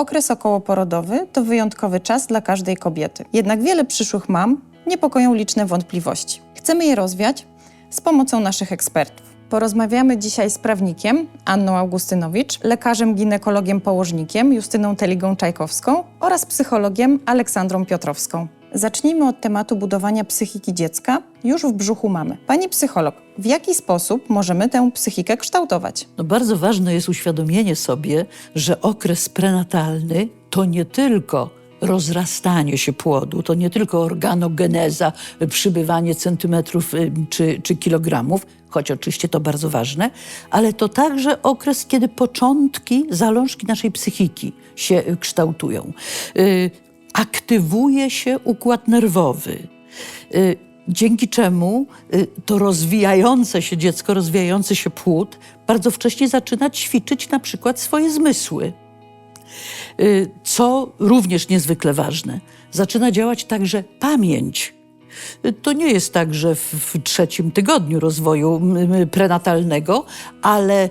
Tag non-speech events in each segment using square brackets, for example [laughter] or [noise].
Okres okołoporodowy to wyjątkowy czas dla każdej kobiety. Jednak wiele przyszłych mam niepokoją liczne wątpliwości. Chcemy je rozwiać z pomocą naszych ekspertów. Porozmawiamy dzisiaj z prawnikiem Anną Augustynowicz, lekarzem ginekologiem położnikiem Justyną Teligą-Czajkowską oraz psychologiem Aleksandrą Piotrowską. Zacznijmy od tematu budowania psychiki dziecka już w brzuchu mamy. Pani psycholog, w jaki sposób możemy tę psychikę kształtować? No bardzo ważne jest uświadomienie sobie, że okres prenatalny to nie tylko rozrastanie się płodu, to nie tylko organogeneza, przybywanie centymetrów y, czy, czy kilogramów, choć oczywiście to bardzo ważne, ale to także okres, kiedy początki, zalążki naszej psychiki się y, kształtują. Aktywuje się układ nerwowy. Y, dzięki czemu y, to rozwijające się dziecko, rozwijający się płód bardzo wcześnie zaczyna ćwiczyć na przykład swoje zmysły. Y, Co również niezwykle ważne, zaczyna działać także pamięć. To nie jest tak, że w, trzecim tygodniu rozwoju prenatalnego, ale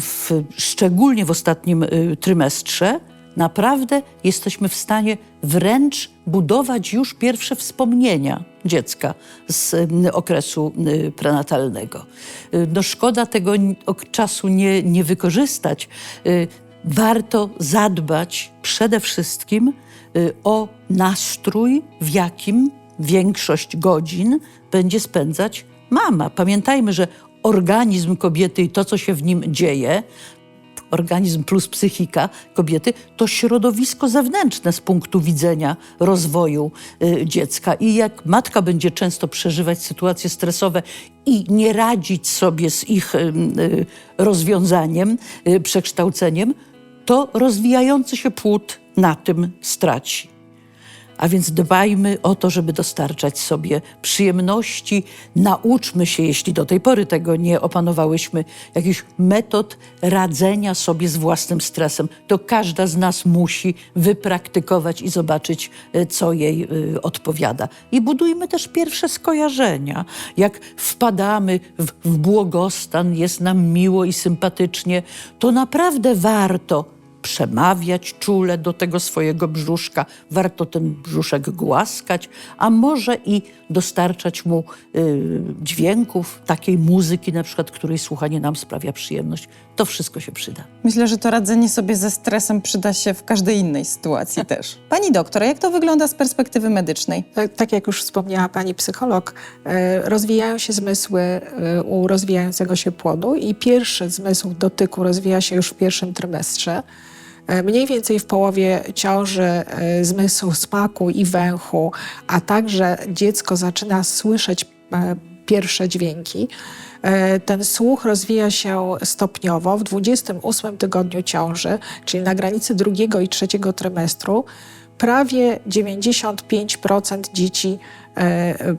w, szczególnie w ostatnim trymestrze naprawdę jesteśmy w stanie wręcz budować już pierwsze wspomnienia dziecka z y, okresu y, prenatalnego. Y, No szkoda tego czasu nie, nie wykorzystać. Y, Warto zadbać przede wszystkim o nastrój, w jakim większość godzin będzie spędzać mama. Pamiętajmy, że organizm kobiety i to, co się w nim dzieje, organizm plus psychika kobiety, to środowisko zewnętrzne z punktu widzenia rozwoju y, dziecka. I jak matka będzie często przeżywać sytuacje stresowe i nie radzić sobie z ich y, y, rozwiązaniem, y, przekształceniem, to rozwijający się płód na tym straci. A więc dbajmy o to, żeby dostarczać sobie przyjemności. Nauczmy się, jeśli do tej pory tego nie opanowałyśmy, jakichś metod radzenia sobie z własnym stresem. To każda z nas musi wypraktykować i zobaczyć, e, co jej e, odpowiada. I budujmy też pierwsze skojarzenia. Jak wpadamy w, w błogostan, jest nam miło i sympatycznie, to naprawdę warto przemawiać czule do tego swojego brzuszka, warto ten brzuszek głaskać, a może i dostarczać mu y, dźwięków, takiej muzyki na przykład, której słuchanie nam sprawia przyjemność. To wszystko się przyda. Myślę, że to radzenie sobie ze stresem przyda się w każdej innej sytuacji [laughs] też. Pani doktor, jak to wygląda z perspektywy medycznej? Tak, tak jak już wspomniała pani psycholog, e, rozwijają się zmysły e, u rozwijającego się płodu i pierwszy zmysł dotyku rozwija się już w pierwszym trymestrze. E, Mniej więcej w połowie ciąży e, zmysł smaku i węchu, a także dziecko zaczyna słyszeć e, pierwsze dźwięki. Ten słuch rozwija się stopniowo w 28 tygodniu ciąży, czyli na granicy drugiego i trzeciego trymestru. Prawie 95% dzieci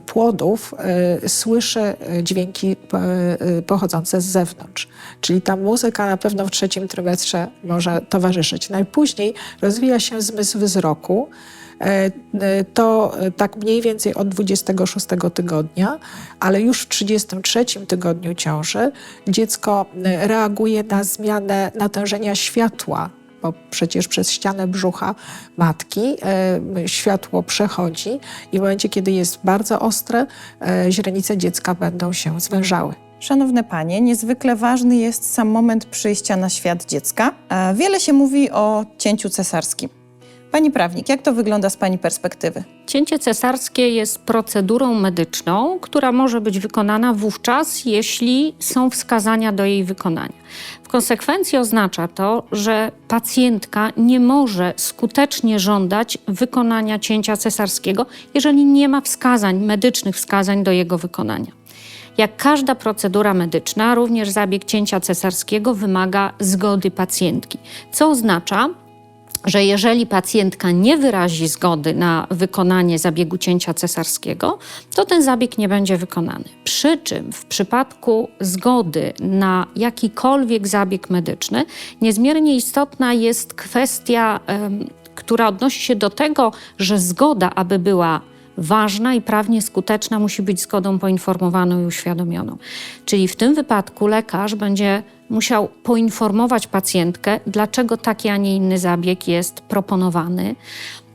płodów e, słyszy e, dźwięki e, e, pochodzące z zewnątrz. Czyli ta muzyka na pewno w trzecim trymestrze może towarzyszyć. Najpóźniej rozwija się zmysł wzroku. E, e, To e, tak mniej więcej od 26 tygodnia, ale już w 33 tygodniu ciąży dziecko e, reaguje na zmianę natężenia światła bo przecież przez ścianę brzucha matki e, światło przechodzi i w momencie, kiedy jest bardzo ostre, e, źrenice dziecka będą się zwężały. Szanowne panie, niezwykle ważny jest sam moment przyjścia na świat dziecka. E, Wiele się mówi o cięciu cesarskim. Pani prawnik, jak to wygląda z pani perspektywy? Cięcie cesarskie jest procedurą medyczną, która może być wykonana wówczas, jeśli są wskazania do jej wykonania. W konsekwencji oznacza to, że pacjentka nie może skutecznie żądać wykonania cięcia cesarskiego, jeżeli nie ma wskazań, medycznych wskazań do jego wykonania. Jak każda procedura medyczna, również zabieg cięcia cesarskiego wymaga zgody pacjentki, co oznacza, że jeżeli pacjentka nie wyrazi zgody na wykonanie zabiegu cięcia cesarskiego, to ten zabieg nie będzie wykonany. Przy czym w przypadku zgody na jakikolwiek zabieg medyczny, niezmiernie istotna jest kwestia, która odnosi się do tego, że zgoda, aby była ważna i prawnie skuteczna musi być zgodą poinformowaną i uświadomioną. Czyli w tym wypadku lekarz będzie musiał poinformować pacjentkę, dlaczego taki, a nie inny zabieg jest proponowany,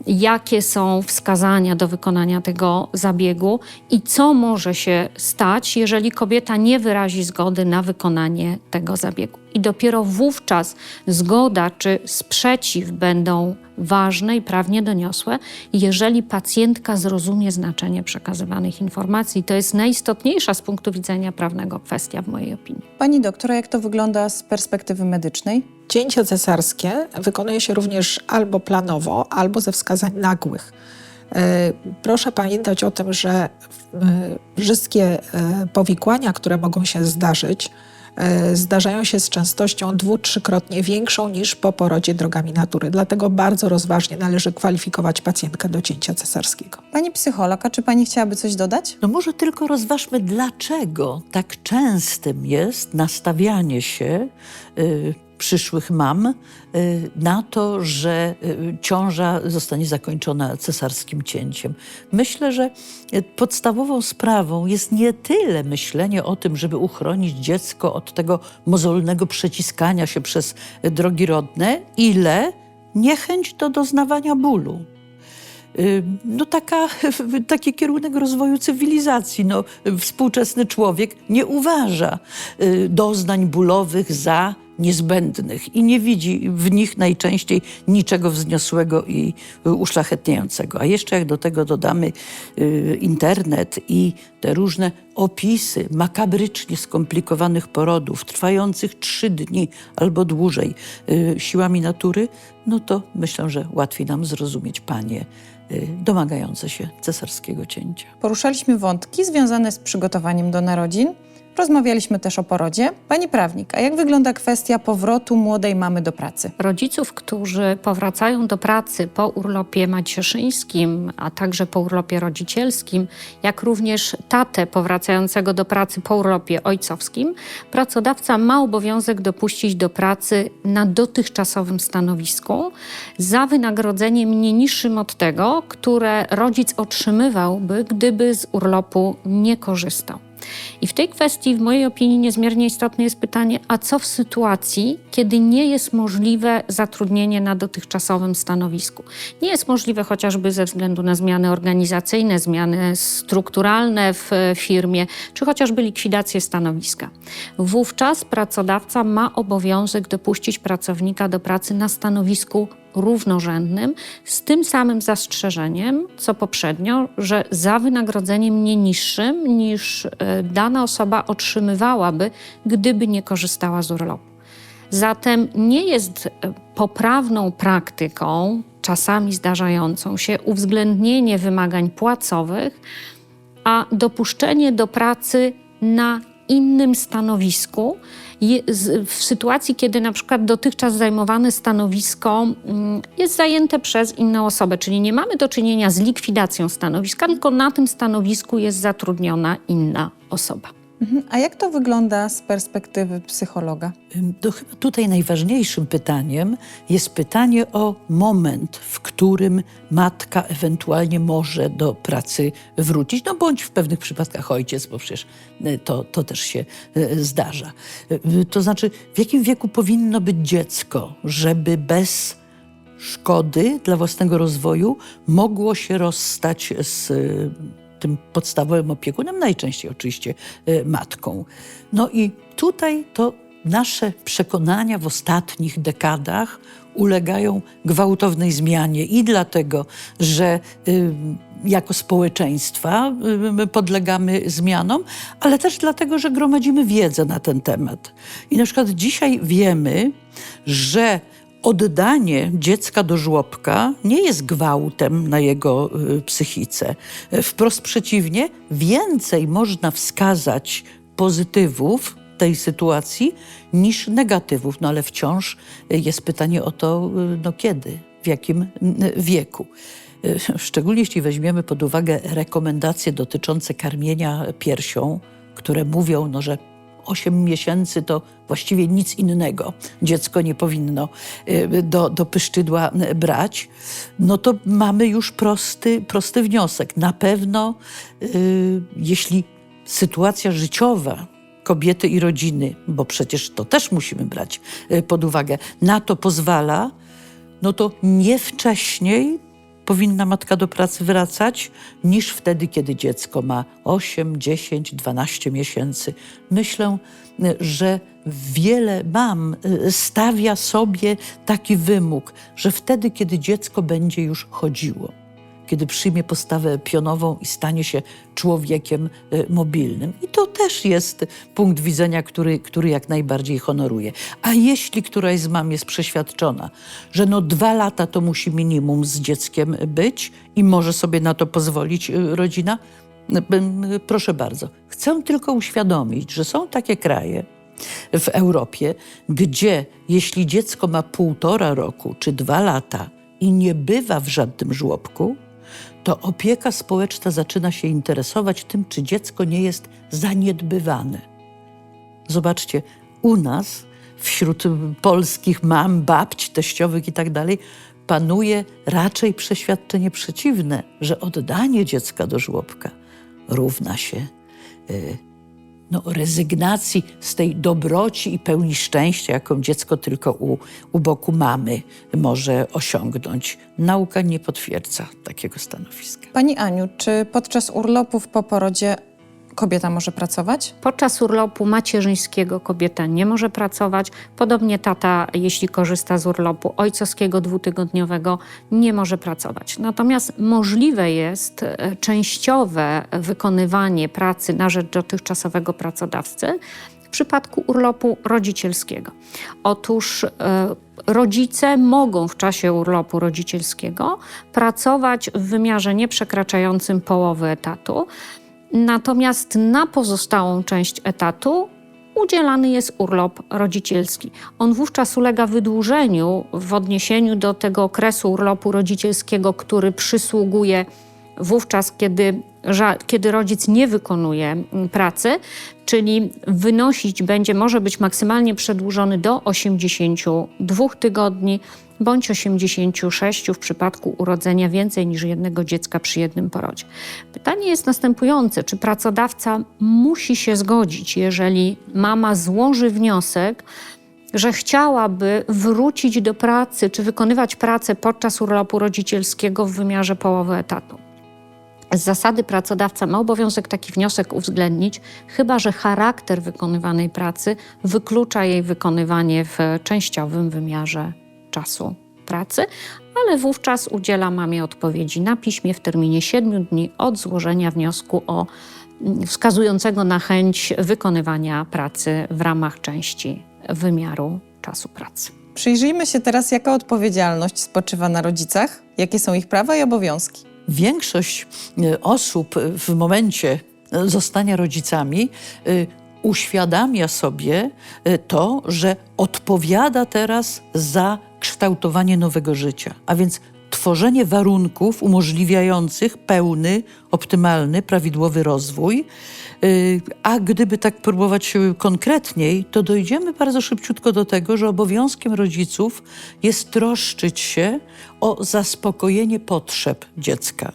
jakie są wskazania do wykonania tego zabiegu i co może się stać, jeżeli kobieta nie wyrazi zgody na wykonanie tego zabiegu. I dopiero wówczas zgoda czy sprzeciw będą ważne i prawnie doniosłe, jeżeli pacjentka zrozumie znaczenie przekazywanych informacji. To jest najistotniejsza z punktu widzenia prawnego kwestia, w mojej opinii. Pani doktora, jak to wygląda z perspektywy medycznej? Cięcie cesarskie wykonuje się również albo planowo, albo ze wskazań nagłych. E, Proszę pamiętać o tym, że e, wszystkie e, powikłania, które mogą się zdarzyć, zdarzają się z częstością dwu-, trzykrotnie większą niż po porodzie drogami natury. Dlatego bardzo rozważnie należy kwalifikować pacjentkę do cięcia cesarskiego. Pani psycholog, a czy pani chciałaby coś dodać? No może tylko rozważmy, dlaczego tak częstym jest nastawianie się y, przyszłych mam y, na to, że y, ciąża zostanie zakończona cesarskim cięciem. Myślę, że y, podstawową sprawą jest nie tyle myślenie o tym, żeby uchronić dziecko od tego mozolnego przeciskania się przez drogi rodne, ile niechęć do doznawania bólu. No taka, [laughs] taki kierunek rozwoju cywilizacji. No, współczesny człowiek nie uważa doznań bólowych za niezbędnych i nie widzi w nich najczęściej niczego wzniosłego i uszlachetniającego. A jeszcze jak do tego dodamy y, internet i te różne opisy makabrycznie skomplikowanych porodów, trwających trzy dni albo dłużej y, siłami natury, no to myślę, że łatwiej nam zrozumieć panie y, domagające się cesarskiego cięcia. Poruszaliśmy wątki związane z przygotowaniem do narodzin. Rozmawialiśmy też o porodzie. Pani prawnik, a jak wygląda kwestia powrotu młodej mamy do pracy? Rodziców, którzy powracają do pracy po urlopie macierzyńskim, a także po urlopie rodzicielskim, jak również tatę powracającego do pracy po urlopie ojcowskim, pracodawca ma obowiązek dopuścić do pracy na dotychczasowym stanowisku za wynagrodzeniem nie niższym od tego, które rodzic otrzymywałby, gdyby z urlopu nie korzystał. I w tej kwestii, w mojej opinii, niezmiernie istotne jest pytanie, a co w sytuacji, kiedy nie jest możliwe zatrudnienie na dotychczasowym stanowisku? Nie jest możliwe chociażby ze względu na zmiany organizacyjne, zmiany strukturalne w e, firmie, czy chociażby likwidację stanowiska. Wówczas pracodawca ma obowiązek dopuścić pracownika do pracy na stanowisku równorzędnym, z tym samym zastrzeżeniem, co poprzednio, że za wynagrodzeniem nie niższym niż e, dana osoba otrzymywałaby, gdyby nie korzystała z urlopu. Zatem nie jest e, poprawną praktyką, czasami zdarzającą się, uwzględnienie wymagań płacowych, a dopuszczenie do pracy na innym stanowisku w sytuacji, kiedy na przykład dotychczas zajmowane stanowisko mm, jest zajęte przez inną osobę, czyli nie mamy do czynienia z likwidacją stanowiska, tylko na tym stanowisku jest zatrudniona inna osoba. Mhm. A jak to wygląda z perspektywy psychologa? To chyba tutaj najważniejszym pytaniem jest pytanie o moment, w którym matka ewentualnie może do pracy wrócić, no bądź w pewnych przypadkach ojciec, bo przecież y, to, to też się y, zdarza. Y, To znaczy, w jakim wieku powinno być dziecko, żeby bez szkody dla własnego rozwoju mogło się rozstać z tym podstawowym opiekunem, najczęściej oczywiście y, matką. No i tutaj to nasze przekonania w ostatnich dekadach ulegają gwałtownej zmianie i dlatego, że y, jako społeczeństwa y, podlegamy zmianom, ale też dlatego, że gromadzimy wiedzę na ten temat. I na przykład dzisiaj wiemy, że oddanie dziecka do żłobka nie jest gwałtem na jego y, psychice. Wprost przeciwnie, więcej można wskazać pozytywów tej sytuacji niż negatywów. No ale wciąż jest pytanie o to, y, no kiedy, w jakim wieku. Y, Szczególnie jeśli weźmiemy pod uwagę rekomendacje dotyczące karmienia piersią, które mówią, no, że 8 miesięcy to właściwie nic innego dziecko nie powinno y, do, do pyszczydła y, brać, no to mamy już prosty, prosty wniosek. Na pewno, y, jeśli sytuacja życiowa kobiety i rodziny, bo przecież to też musimy brać pod uwagę, na to pozwala, no to nie wcześniej powinna matka do pracy wracać, niż wtedy, kiedy dziecko ma 8, 10, 12 miesięcy. Myślę, że wiele mam y, stawia sobie taki wymóg, że wtedy, kiedy dziecko będzie już chodziło, kiedy przyjmie postawę pionową i stanie się człowiekiem y, mobilnym. I to też jest punkt widzenia, który, który jak najbardziej honoruje. A jeśli któraś z mam jest przeświadczona, że no dwa lata to musi minimum z dzieckiem być i może sobie na to pozwolić y, rodzina, y, y, proszę bardzo. Chcę tylko uświadomić, że są takie kraje, w Europie, gdzie jeśli dziecko ma półtora roku czy dwa lata i nie bywa w żadnym żłobku, to opieka społeczna zaczyna się interesować tym, czy dziecko nie jest zaniedbywane. Zobaczcie, u nas, wśród polskich mam, babć, teściowych i tak dalej, panuje raczej przeświadczenie przeciwne, że oddanie dziecka do żłobka równa się y, no, rezygnacji z tej dobroci i pełni szczęścia, jaką dziecko tylko u, u boku mamy może osiągnąć. Nauka nie potwierdza takiego stanowiska. Pani Aniu, czy podczas urlopów po porodzie kobieta może pracować? Podczas urlopu macierzyńskiego kobieta nie może pracować. Podobnie tata, jeśli korzysta z urlopu ojcowskiego dwutygodniowego, nie może pracować. Natomiast możliwe jest e, częściowe wykonywanie pracy na rzecz dotychczasowego pracodawcy w przypadku urlopu rodzicielskiego. Otóż e, rodzice mogą w czasie urlopu rodzicielskiego pracować w wymiarze nieprzekraczającym połowy etatu. Natomiast na pozostałą część etatu udzielany jest urlop rodzicielski. On wówczas ulega wydłużeniu w odniesieniu do tego okresu urlopu rodzicielskiego, który przysługuje wówczas, kiedy, kiedy rodzic nie wykonuje mm, pracy, czyli wynosić będzie, może być maksymalnie przedłużony do 82 tygodni bądź 86 w przypadku urodzenia więcej niż jednego dziecka przy jednym porodzie. Pytanie jest następujące: czy pracodawca musi się zgodzić, jeżeli mama złoży wniosek, że chciałaby wrócić do pracy czy wykonywać pracę podczas urlopu rodzicielskiego w wymiarze połowy etatu? Z zasady pracodawca ma obowiązek taki wniosek uwzględnić, chyba że charakter wykonywanej pracy wyklucza jej wykonywanie w częściowym wymiarze czasu pracy, ale wówczas udziela mamie odpowiedzi na piśmie w terminie 7 dni od złożenia wniosku o mm, wskazującego na chęć wykonywania pracy w ramach części wymiaru czasu pracy. Przyjrzyjmy się teraz, jaka odpowiedzialność spoczywa na rodzicach, jakie są ich prawa i obowiązki. Większość e, osób w momencie e, zostania rodzicami e, uświadamia sobie to, że odpowiada teraz za kształtowanie nowego życia, a więc tworzenie warunków umożliwiających pełny, optymalny, prawidłowy rozwój. Y, A gdyby tak próbować konkretniej, to dojdziemy bardzo szybciutko do tego, że obowiązkiem rodziców jest troszczyć się o zaspokojenie potrzeb dziecka.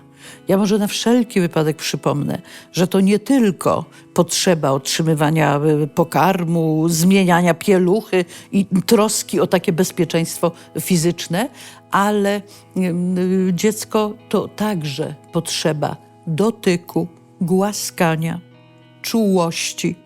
Ja może na wszelki wypadek przypomnę, że to nie tylko potrzeba otrzymywania y, pokarmu, zmieniania pieluchy i troski o takie bezpieczeństwo fizyczne, ale y, dziecko to także potrzeba dotyku, głaskania, czułości,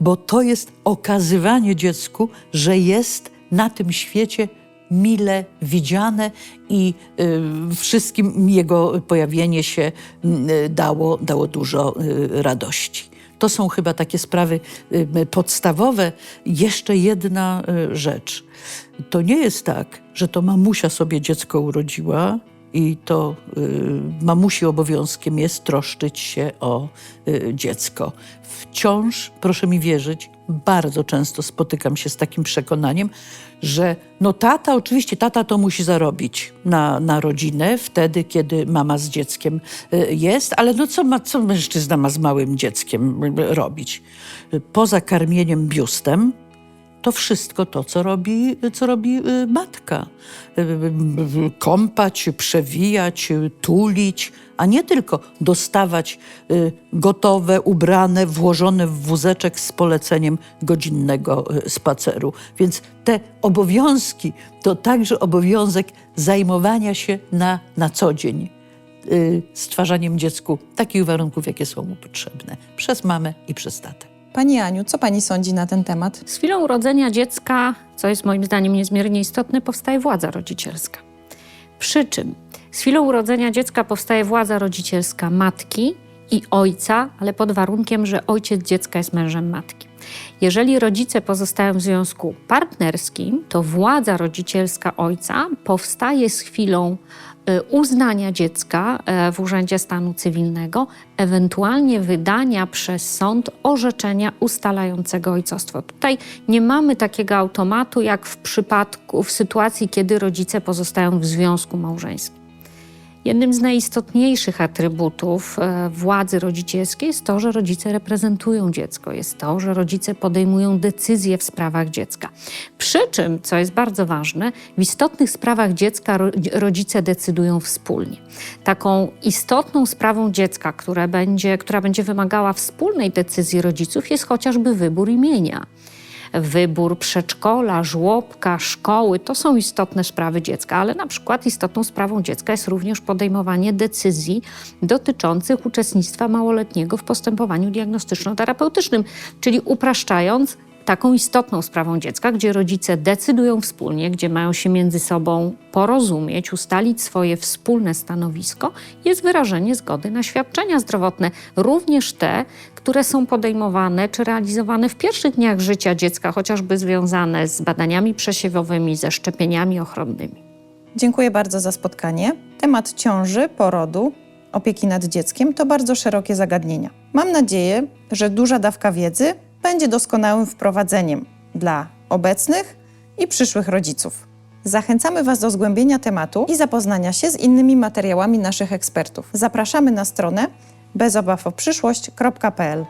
bo to jest okazywanie dziecku, że jest na tym świecie mile widziane i y, wszystkim jego pojawienie się y, dało, dało dużo y, radości. To są chyba takie sprawy podstawowe. Jeszcze jedna rzecz. To nie jest tak, że to mamusia sobie dziecko urodziła i to y, mamusi obowiązkiem jest troszczyć się o y, dziecko. Wciąż, proszę mi wierzyć, bardzo często spotykam się z takim przekonaniem, że no tata, oczywiście tata to musi zarobić na, na rodzinę wtedy, kiedy mama z dzieckiem y, jest, ale no co, ma, co mężczyzna ma z małym dzieckiem robić? Poza karmieniem biustem, to wszystko to, co robi, co robi y, matka. Y, y, Kąpać, przewijać, tulić, a nie tylko dostawać gotowe, ubrane, włożone w wózeczek z poleceniem godzinnego spaceru. Więc te obowiązki to także obowiązek zajmowania się na, na co dzień stwarzaniem dziecku takich warunków, jakie są mu potrzebne przez mamę i przez tatę. Pani Aniu, co pani sądzi na ten temat? Z chwilą urodzenia dziecka, co jest moim zdaniem niezmiernie istotne, powstaje władza rodzicielska. Przy czym z chwilą urodzenia dziecka powstaje władza rodzicielska matki i ojca, ale pod warunkiem, że ojciec dziecka jest mężem matki. Jeżeli rodzice pozostają w związku partnerskim, to władza rodzicielska ojca powstaje z chwilą uznania dziecka e, w Urzędzie Stanu Cywilnego, ewentualnie wydania przez sąd orzeczenia ustalającego ojcostwo. Tutaj nie mamy takiego automatu jak w przypadku, w sytuacji, kiedy rodzice pozostają w związku małżeńskim. Jednym z najistotniejszych atrybutów e, władzy rodzicielskiej jest to, że rodzice reprezentują dziecko, jest to, że rodzice podejmują decyzje w sprawach dziecka. Przy czym, co jest bardzo ważne, w istotnych sprawach dziecka ro- rodzice decydują wspólnie. Taką istotną sprawą dziecka, która będzie, która będzie wymagała wspólnej decyzji rodziców, jest chociażby wybór imienia wybór przedszkola, żłobka, szkoły. To są istotne sprawy dziecka, ale na przykład istotną sprawą dziecka jest również podejmowanie decyzji dotyczących uczestnictwa małoletniego w postępowaniu diagnostyczno-terapeutycznym, czyli upraszczając, taką istotną sprawą dziecka, gdzie rodzice decydują wspólnie, gdzie mają się między sobą porozumieć, ustalić swoje wspólne stanowisko, jest wyrażenie zgody na świadczenia zdrowotne, również te, które są podejmowane czy realizowane w pierwszych dniach życia dziecka, chociażby związane z badaniami przesiewowymi, ze szczepieniami ochronnymi. Dziękuję bardzo za spotkanie. Temat ciąży, porodu, opieki nad dzieckiem to bardzo szerokie zagadnienia. Mam nadzieję, że duża dawka wiedzy będzie doskonałym wprowadzeniem dla obecnych i przyszłych rodziców. Zachęcamy Was do zgłębienia tematu i zapoznania się z innymi materiałami naszych ekspertów. Zapraszamy na stronę bezobawoprzyszłość.pl.